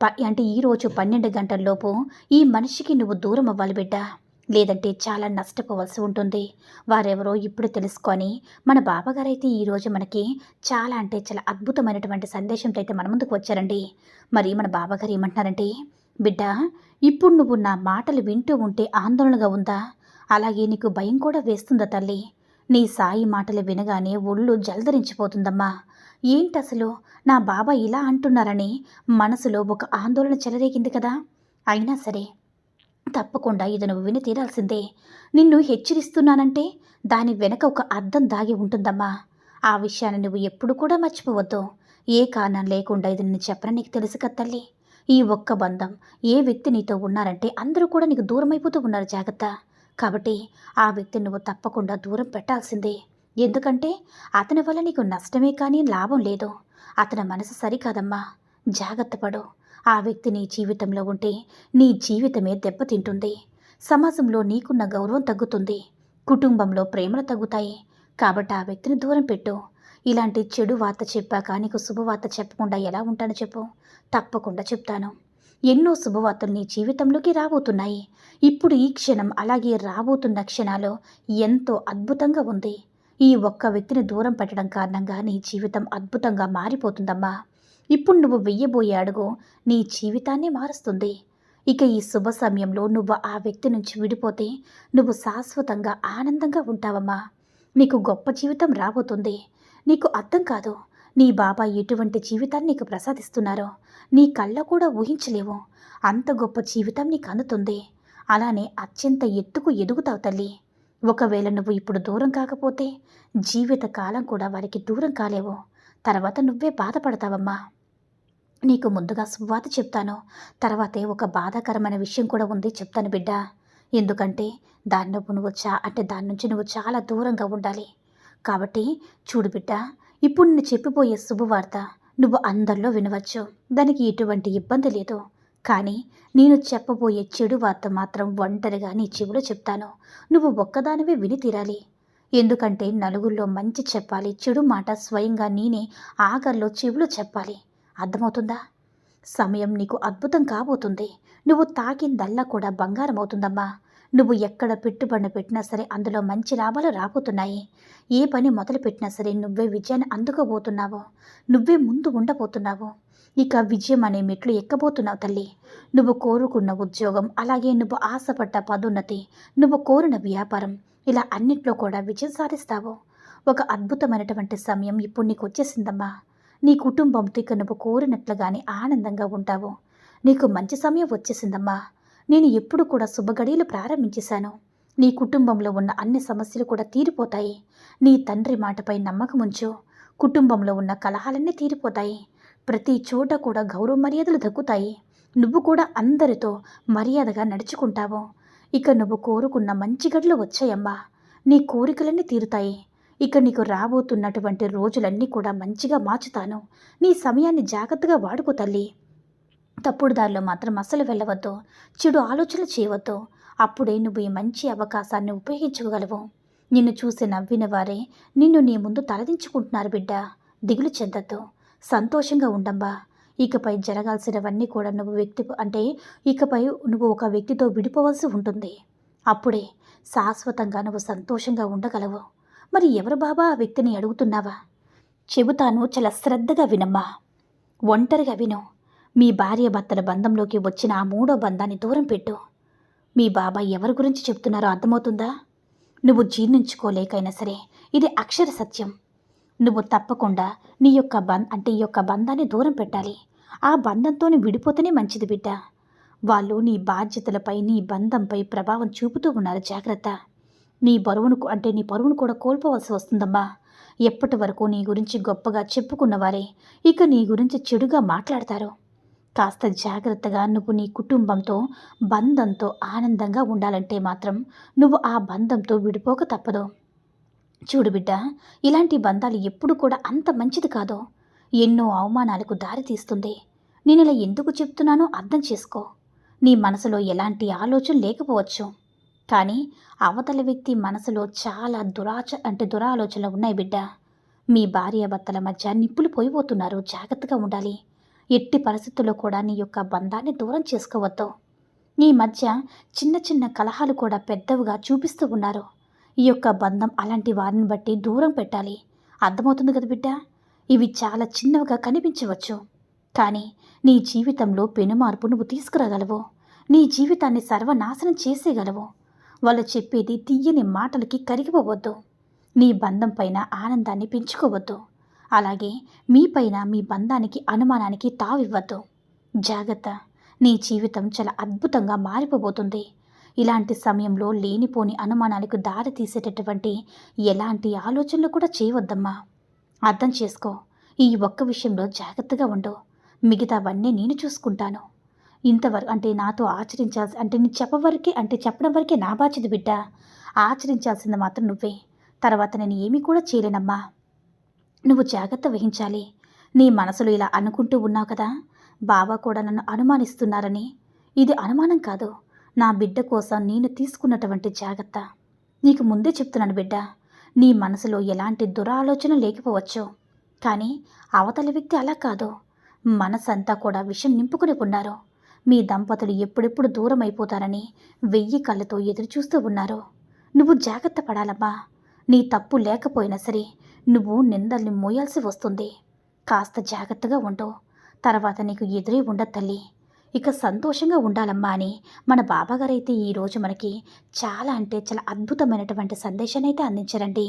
ప అంటే ఈరోజు పన్నెండు గంటల్లోపు ఈ మనిషికి నువ్వు దూరం అవ్వాలి బిడ్డ. లేదంటే చాలా నష్టపోవలసి ఉంటుంది. వారెవరో ఇప్పుడు తెలుసుకొని మన బాబాగారైతే ఈరోజు మనకి చాలా అంటే చాలా అద్భుతమైనటువంటి సందేశంతో అయితే మన ముందుకు వచ్చారండి. మరి మన బాబాగారు ఏమంటున్నారంటే బిడ్డ ఇప్పుడు నువ్వు నా మాటలు వింటూ ఉంటే ఆందోళనగా ఉందా? అలాగే నీకు భయం కూడా వేస్తుందా తల్లి? నీ సాయి మాటలు వినగానే ఒళ్ళు జలధరించిపోతుందమ్మా ఏంటి అసలు నా బాబా ఇలా అంటున్నారని మనసులో ఒక ఆందోళన చెలరేగింది కదా. అయినా సరే తప్పకుండా ఇది నువ్వు విని తీరాల్సిందే. నిన్ను హెచ్చరిస్తున్నానంటే దాని వెనక ఒక అర్థం దాగి ఉంటుందమ్మా. ఆ విషయాన్ని నువ్వు ఎప్పుడు కూడా మర్చిపోవద్దు. ఏ కారణం లేకుండా ఇది నేను చెప్పనని నీకు తెలుసు కదా తల్లి. ఈ ఒక్క బంధం ఏ వ్యక్తి నీతో ఉన్నారంటే అందరూ కూడా నీకు దూరమైపోతూ ఉన్నారు జాగ్రత్త. కాబట్టి ఆ వ్యక్తిని నువ్వు తప్పకుండా దూరం పెట్టాల్సిందే. ఎందుకంటే అతని వల్ల నీకు నష్టమే కానీ లాభం లేదు. అతని మనసు సరికాదమ్మా. జాగ్రత్త పడు. ఆ వ్యక్తి నీ జీవితంలో ఉంటే నీ జీవితమే దెబ్బతింటుంది. సమాజంలో నీకున్న గౌరవం తగ్గుతుంది. కుటుంబంలో ప్రేమలు తగ్గుతాయి. కాబట్టి ఆ వ్యక్తిని దూరం పెట్టు. ఇలాంటి చెడు వార్త చెప్పాక నీకు శుభవార్త చెప్పకుండా ఎలా ఉంటానో చెప్పు. తప్పకుండా చెప్తాను. ఎన్నో శుభవార్తలు నీ జీవితంలోకి రాబోతున్నాయి. ఇప్పుడు ఈ క్షణం అలాగే రాబోతున్న క్షణాలు ఎంతో అద్భుతంగా ఉంది. ఈ ఒక్క వ్యక్తిని దూరం పెట్టడం కారణంగా నీ జీవితం అద్భుతంగా మారిపోతుందమ్మా. ఇప్పుడు నువ్వు వెయ్యబోయే అడుగు నీ జీవితాన్ని మారుస్తుంది. ఇక ఈ శుభ సమయంలో నువ్వు ఆ వ్యక్తి నుంచి విడిపోతే నువ్వు శాశ్వతంగా ఆనందంగా ఉంటావమ్మా. నీకు గొప్ప జీవితం రాబోతుంది. నీకు అర్థం కాదు. నీ బాబా ఎటువంటి జీవితాన్ని నీకు ప్రసాదిస్తున్నారో నీ కళ్ళ కూడా ఊహించలేవు. అంత గొప్ప జీవితం నీకు అందుతుంది. అలానే అత్యంత ఎత్తుకు ఎదుగుతావు తల్లి. ఒకవేళ నువ్వు ఇప్పుడు దూరం కాకపోతే జీవిత కాలం కూడా వారికి దూరం కాలేవు. తర్వాత నువ్వే బాధపడతావమ్మా. నీకు ముందుగా సువాత చెప్తాను. తర్వాతే ఒక బాధాకరమైన విషయం కూడా ఉంది చెప్తాను బిడ్డ. ఎందుకంటే దాన్ని నువ్వు నువ్వు చా అంటే దాని నుంచి నువ్వు చాలా దూరంగా ఉండాలి. కాబట్టి చూడు బిడ్డ ఇప్పుడు నేను చెప్పిపోయే శుభవార్త నువ్వు అందరిలో వినవచ్చు. దానికి ఎటువంటి ఇబ్బంది లేదు. కానీ నేను చెప్పబోయే చెడు వార్త మాత్రం ఒంటరిగా నీ చెవిలో చెప్తాను. నువ్వు ఒక్కదానివే విని తీరాలి. ఎందుకంటే నలుగురిలో మంచి చెప్పాలి చెడు మాట స్వయంగా నేనే ఆఖరిలో చెవిలో చెప్పాలి. అర్థమవుతుందా? సమయం నీకు అద్భుతం కాబోతుంది. నువ్వు తాకిందల్లా కూడా బంగారం అవుతుందమ్మా నువ్వు ఎక్కడ పెట్టుబడి పెట్టినా సరే అందులో మంచి లాభాలు రాబోతున్నాయి. ఏ పని మొదలు పెట్టినా సరే నువ్వే విజయాన్ని అందుకోబోతున్నావు. నువ్వే ముందు ఉండబోతున్నావు. ఇక విజయం అనే మెట్లు ఎక్కబోతున్నావు తల్లి. నువ్వు కోరుకున్న ఉద్యోగం అలాగే నువ్వు ఆశపడ్డ పదోన్నతి నువ్వు కోరిన వ్యాపారం ఇలా అన్నిట్లో కూడా విజయం సాధిస్తావు. ఒక అద్భుతమైనటువంటి సమయం ఇప్పుడు నీకు వచ్చేసిందమ్మా. నీ కుటుంబంతో ఇక నువ్వు కోరినట్లుగానే ఆనందంగా ఉంటావు. నీకు మంచి సమయం వచ్చేసిందమ్మా. నేను ఎప్పుడు కూడా శుభగడియలు ప్రారంభించేశాను. నీ కుటుంబంలో ఉన్న అన్ని సమస్యలు కూడా తీరిపోతాయి. నీ తండ్రి మాటపై నమ్మకం ఉంచు. కుటుంబంలో ఉన్న కలహాలన్నీ తీరిపోతాయి. ప్రతి చోట కూడా గౌరవ మర్యాదలు దక్కుతాయి. నువ్వు కూడా అందరితో మర్యాదగా నడుచుకుంటావు. ఇక నువ్వు కోరుకున్న మంచి గడులు వచ్చాయమ్మా. నీ కోరికలన్నీ తీరుతాయి. ఇక నీకు రాబోతున్నటువంటి రోజులన్నీ కూడా మంచిగా మార్చుతాను. నీ సమయాన్ని జాగ్రత్తగా వాడుకో తల్లి. తప్పుడు దారిలో మాత్రం అస్సలు వెళ్ళవద్దు. చెడు ఆలోచనలు చేయవద్దు. అప్పుడే నువ్వు ఈ మంచి అవకాశాన్ని ఉపయోగించుకోగలవు నిన్ను చూసి నవ్విన వారే నిన్ను నీ ముందు తలదించుకుంటున్నారు బిడ్డ. దిగులు చెందద్దు. సంతోషంగా ఉండమ్మా ఇకపై జరగాల్సినవన్నీ కూడా నువ్వు వ్యక్తి అంటే ఇకపై నువ్వు ఒక వ్యక్తితో విడిపోవలసి ఉంటుంది. అప్పుడే శాశ్వతంగా నువ్వు సంతోషంగా ఉండగలవు. మరి ఎవరు బాబా ఆ వ్యక్తిని అడుగుతున్నావా? చెబుతాను చాలా శ్రద్ధగా వినమ్మా. ఒంటరిగా విను. మీ భార్య భర్తల బంధంలోకి వచ్చిన ఆ మూడో బంధాన్ని దూరం పెట్టు. మీ బాబా ఎవరి గురించి చెప్తున్నారో అర్థమవుతుందా? నువ్వు జీర్ణించుకోలేకైనా సరే ఇది అక్షర సత్యం. నువ్వు తప్పకుండా నీ యొక్క బంధ్ అంటే ఈ యొక్క బంధాన్ని దూరం పెట్టాలి. ఆ బంధంతోనే విడిపోతేనే మంచిది బిడ్డ. వాళ్ళు నీ బాధ్యతలపై నీ బంధంపై ప్రభావం చూపుతూ ఉన్నారు జాగ్రత్త. నీ బరువును అంటే నీ బరువును కూడా కోల్పోవలసి వస్తుందమ్మా. ఎప్పటి వరకు నీ గురించి గొప్పగా చెప్పుకున్నవారే ఇక నీ గురించి చెడుగా మాట్లాడతారు. కాస్త జాగ్రత్తగా నువ్వు నీ కుటుంబంతో బంధంతో ఆనందంగా ఉండాలంటే మాత్రం నువ్వు ఆ బంధంతో విడిపోక తప్పదు. చూడు బిడ్డ ఇలాంటి బంధాలు ఎప్పుడు కూడా అంత మంచిది కాదో. ఎన్నో అవమానాలకు దారి తీస్తుంది. నేను ఇలా ఎందుకు చెప్తున్నానో అర్థం చేసుకో. నీ మనసులో ఎలాంటి ఆలోచన లేకపోవచ్చు. కానీ అవతల వ్యక్తి మనసులో చాలా దురాచ అంటే దురాలోచనలు ఉన్నాయి బిడ్డ. మీ భార్యాభర్తల మధ్య నిప్పులు పోయిపోతున్నారు. జాగ్రత్తగా ఉండాలి. ఎట్టి పరిస్థితుల్లో కూడా నీ యొక్క బంధాన్ని దూరం చేసుకోవద్దు. నీ మధ్య చిన్న చిన్న కలహాలు కూడా పెద్దవిగా చూపిస్తూ ఉన్నారు. ఈ యొక్క బంధం అలాంటి వారిని బట్టి దూరం పెట్టాలి. అర్థమవుతుంది కదా బిడ్డ? ఇవి చాలా చిన్నవిగా కనిపించవచ్చు. కానీ నీ జీవితంలో పెనుమార్పు నువ్వు తీసుకురాగలవు. నీ జీవితాన్ని సర్వనాశనం చేసేయగలవు. వాళ్ళు చెప్పేది తీయని మాటలకి కరిగిపోవద్దు. నీ బంధం పైన ఆనందాన్ని పెంచుకోవద్దు. అలాగే మీపైన మీ బంధానికి అనుమానానికి తావివ్వద్దు. జాగ్రత్త. నీ జీవితం చాలా అద్భుతంగా మారిపోబోతుంది. ఇలాంటి సమయంలో లేనిపోని అనుమానాలకు దారి తీసేటటువంటి ఎలాంటి ఆలోచనలు కూడా చేయవద్దమ్మా. అర్థం చేసుకో. ఈ ఒక్క విషయంలో జాగ్రత్తగా ఉండు. మిగతావన్నీ నేను చూసుకుంటాను. ఇంతవరకు అంటే నాతో ఆచరించాల్సి అంటే నీ చెప్పవరకే అంటే చెప్పడం వరకే నా బాధ్యత బిడ్డ. ఆచరించాల్సింది మాత్రం నువ్వే. తర్వాత నేను ఏమీ కూడా చేయలేనమ్మా. నువ్వు జాగ్రత్త వహించాలి. నీ మనసులో ఇలా అనుకుంటూ ఉన్నావు కదా? బాబా కూడా నన్ను అనుమానిస్తున్నారని. ఇది అనుమానం కాదు. నా బిడ్డ కోసం నేను తీసుకున్నటువంటి జాగ్రత్త. నీకు ముందే చెప్తున్నాను బిడ్డ నీ మనసులో ఎలాంటి దురాలోచన లేకపోవచ్చు. కానీ అవతల వ్యక్తి అలా కాదు. మనసంతా కూడా విషం నింపుకుని ఉన్నారు. మీ దంపతులు ఎప్పుడెప్పుడు దూరం అయిపోతారని వెయ్యి కళ్ళతో ఎదురుచూస్తూ ఉన్నారు. నువ్వు జాగ్రత్త పడాలమ్మా. నీ తప్పు లేకపోయినా సరే నువ్వు నిందల్ని మోయాల్సి వస్తుంది. కాస్త జాగ్రత్తగా ఉండు. తర్వాత నీకు ఎదురే ఉండదు తల్లి. ఇక సంతోషంగా ఉండాలమ్మా అని మన బాబాగారైతే ఈరోజు మనకి చాలా అంటే చాలా అద్భుతమైనటువంటి సందేశాన్ని అయితే అందించారండి.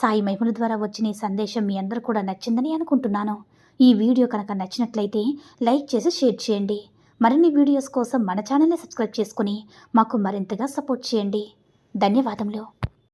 సాయి మహిమల ద్వారా వచ్చిన ఈ సందేశం మీ అందరూ కూడా నచ్చిందని అనుకుంటున్నాను. ఈ వీడియో కనుక నచ్చినట్లయితే లైక్ చేసి షేర్ చేయండి. మరిన్ని వీడియోస్ కోసం మన ఛానల్ని సబ్స్క్రైబ్ చేసుకుని మాకు మరింతగా సపోర్ట్ చేయండి. ధన్యవాదములు.